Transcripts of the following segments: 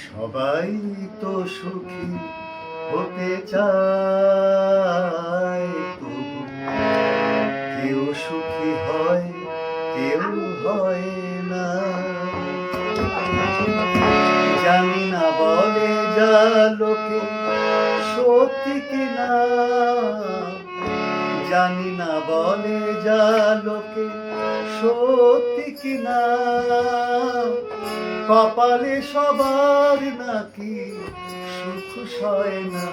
সবাই তো সুখী হতে চায় কেউ সুখী হয়, কেউ হয় না। জানি না বলে যা লোকে সত্যি কিনা। জানি না বলে যা লোকে সত্যি কিনা। কপালে সবার নাকি সুখ সয় না।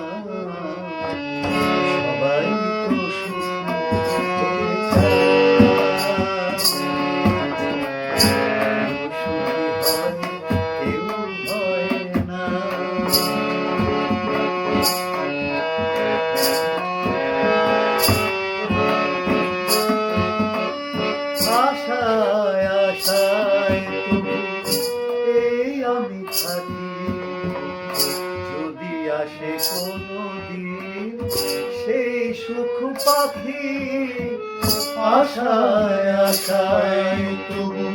আশায় আশায় তবু এই আমি থাকি। যদি আসে কোনো দিন সেই সুখ পাখি, আশায় আশায় তবু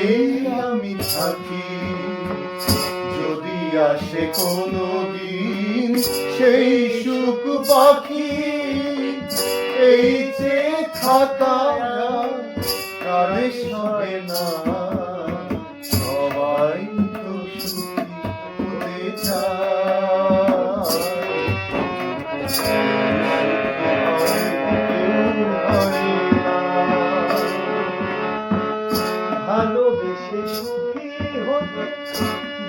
এই আমি থাকি। যদি আসে কোনো দিন সেই সুখ পাখি, এই যে থাকা কারে সবে না। সবাই তো সুখী হতে চায়। ভালোবেসে সুখী হতে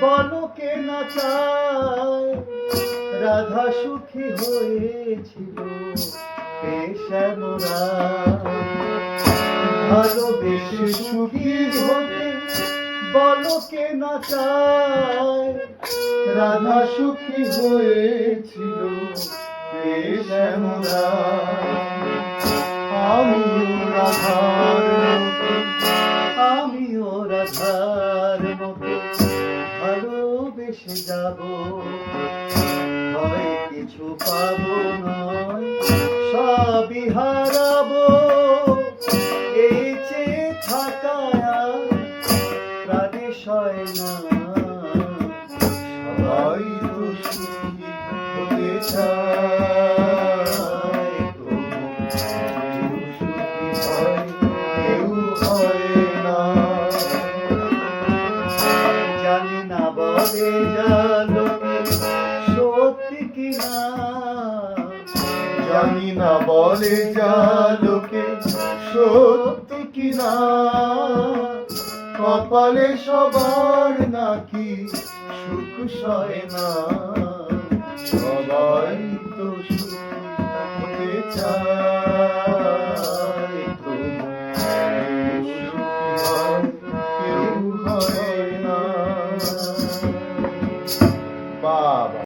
বলো কে না চায়। রাধা সুখী হয়েছিল পেশামরা ভালোবেসে সুখী হতে বলো কে না চায়? রাধা সুখী হয়েছিল আমিও রাধার আমিও রাধার মতো ভালোবেসে যাব। হয় কিছু পাবো নয়, সবই হারাবো। সয় না। সবাই তো সুখী হতে হয় জানি না বলে কিনা বলে জালোকে সত্যি কিনা কপালে সবার নাকি সুখ সয় না। সবাই তো সুখ হতে চায়।